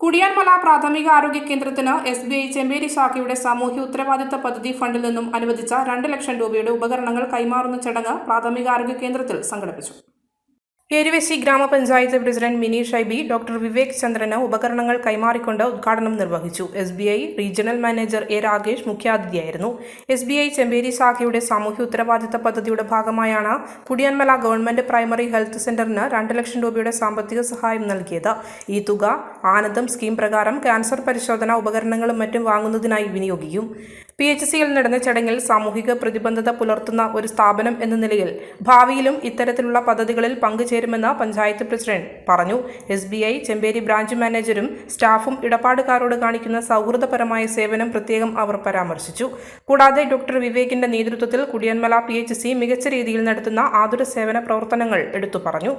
കുടിയാൻമല പ്രാഥമിക ആരോഗ്യ കേന്ദ്രത്തിന് എസ് ബി ഐ ചെമ്പേരി ശാഖയുടെ സാമൂഹ്യ ഉത്തരവാദിത്ത പദ്ധതി ഫണ്ടിൽ നിന്നും അനുവദിച്ച രണ്ട് ലക്ഷം രൂപയുടെ ഉപകരണങ്ങൾ കൈമാറുന്ന ചടങ്ങ് പ്രാഥമിക ആരോഗ്യ കേന്ദ്രത്തിൽ സംഘടിപ്പിച്ചു. ഏരുവശി ഗ്രാമപഞ്ചായത്ത് പ്രസിഡന്റ് മിനി ഷൈബി ഡോക്ടർ വിവേക് ചന്ദ്രന് ഉപകരണങ്ങൾ കൈമാറിക്കൊണ്ട് ഉദ്ഘാടനം നിർവഹിച്ചു. S B I regional manager A Rakesh മുഖ്യാതിഥിയായിരുന്നു. S B I Chemperi ശാഖയുടെ സാമൂഹ്യ ഉത്തരവാദിത്ത പദ്ധതിയുടെ ഭാഗമായാണ് കുടിയാൻമല ഗവൺമെന്റ് പ്രൈമറി ഹെൽത്ത് സെന്ററിന് രണ്ട് ലക്ഷം രൂപയുടെ സാമ്പത്തിക സഹായം നൽകിയത്. ഈ തുക ആനന്ദം സ്കീം പ്രകാരം ക്യാൻസർ പരിശോധന ഉപകരണങ്ങളും മറ്റും വാങ്ങുന്നതിനായി വിനിയോഗിക്കും. പി എച്ച് സിയിൽ നടന്ന ചടങ്ങിൽ സാമൂഹിക പ്രതിബദ്ധത പുലർത്തുന്ന ഒരു സ്ഥാപനം എന്ന നിലയിൽ ഭാവിയിലും ഇത്തരത്തിലുള്ള പദ്ധതികളിൽ പങ്കുചേരുമെന്ന് പഞ്ചായത്ത് പ്രസിഡന്റ് പറഞ്ഞു. S B I Chemperi branch മാനേജരും സ്റ്റാഫും ഇടപാടുകാരോട് കാണിക്കുന്ന സൗഹൃദപരമായ സേവനം പ്രത്യേകം അവർ പരാമർശിച്ചു. കൂടാതെ ഡോക്ടർ വിവേകിന്റെ നേതൃത്വത്തിൽ കുടിയന്മല പി മികച്ച രീതിയിൽ നടത്തുന്ന ആതുര സേവന പ്രവർത്തനങ്ങൾ എടുത്തു പറഞ്ഞു.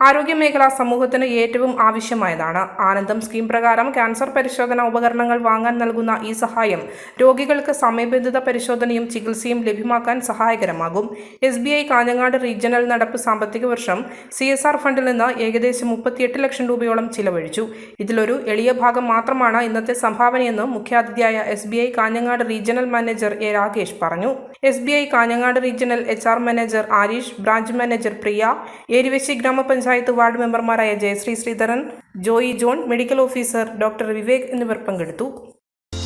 ആരോഗ്യമേഖല സമൂഹത്തിന് ഏറ്റവും ആവശ്യമായതാണ്. ആനന്ദം സ്കീം പ്രകാരം ക്യാൻസർ പരിശോധന ഉപകരണങ്ങൾ വാങ്ങാൻ നൽകുന്ന ഈ സഹായം രോഗികൾക്ക് സമയബന്ധിത പരിശോധനയും ചികിത്സയും ലഭ്യമാക്കാൻ സഹായകരമാകും. S B I Kanhangad regional നടപ്പ് സാമ്പത്തിക വർഷം സി എസ് ആർ ഫണ്ടിൽ നിന്ന് ഏകദേശം മുപ്പത്തിയെട്ട് ലക്ഷം രൂപയോളം ചിലവഴിച്ചു. ഇതിലൊരു എളിയ ഭാഗം മാത്രമാണ് ഇന്നത്തെ സംഭാവനയെന്ന് മുഖ്യാതിഥിയായ S B I Kanhangad regional manager A Rakesh പറഞ്ഞു. S B I Kanhangad regional H R manager Arish branch manager Priya Eruvessi ഗ്രാമപഞ്ചായത്ത് വാർഡ് മെമ്പർമാരായ Jayashree Sreedharan Joy John medical officer doctor Vivek എന്നിവർ പങ്കെടുത്തു.